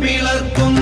பிளக்கும்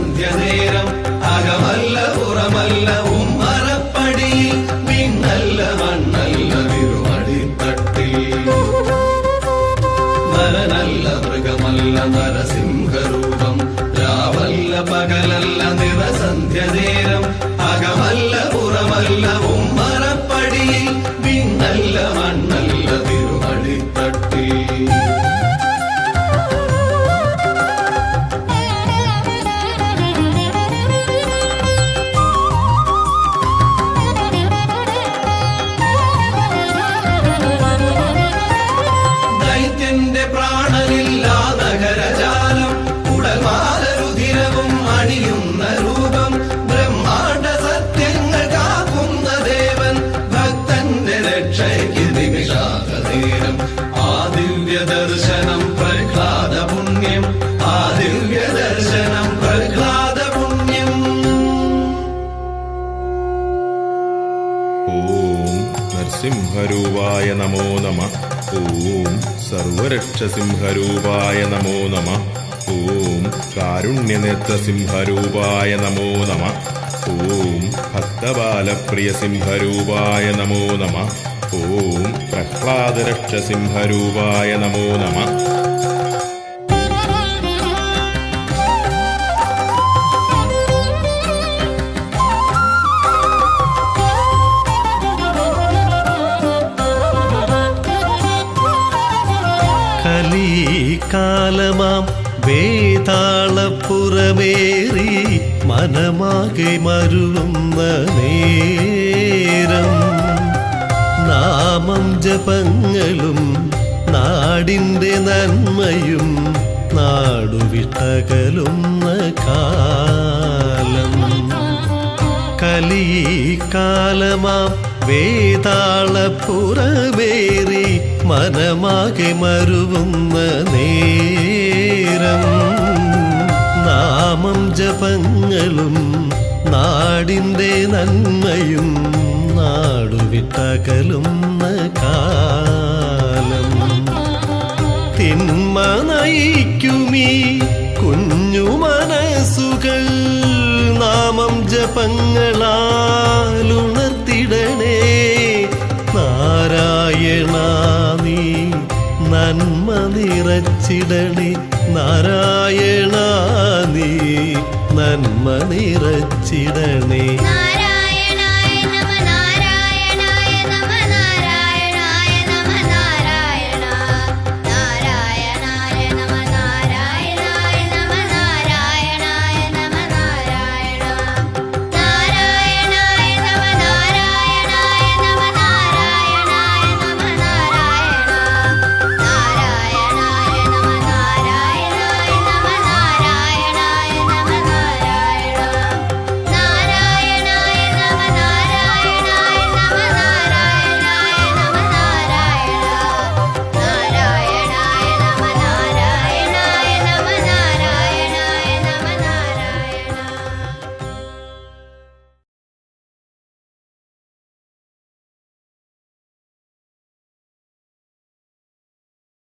சந்திய நேரம் அகமல்ல புறமல்ல உம் നരസിംഹരൂപായ നമോ നമ. ഓം സർവരക്ഷസിംഹരൂപായ നമോ നമ. ഓം കാരുണ്യനേത്രസിംഹരൂപായ നമോ നമ. ഓം ഭക്തബാലപ്രിയസിംഹരൂപായ നമോ നമ. ഓം പ്രഹ്ലാദരക്ഷസിംഹരൂപായ നമോ നമ. കലീകാലമാം വേതാളപ്പുറമേറി മനമാകെ മരുവുന്ന നേരം. നാമം ജപങ്ങളും നാടിന്റെ നന്മയും നാടുവിട്ടകലുന്ന കാലം. കലീ കാലമാം വേതാളപ്പുറമേറി മനമാകെ മരുവുന്ന നേരം നാമം ജപങ്ങളും നാടിന്റെ നന്മയും നാടുവിട്ടകലുന്ന കാലം. തിന്മ നയിക്കുമീ കുഞ്ഞു മനസ്സുകൾ നാമം ജപങ്ങളാലുണർത്തിടണേ നിറച്ചിടണേ നാരായണ നീ നന്മ നിറച്ചിടണേ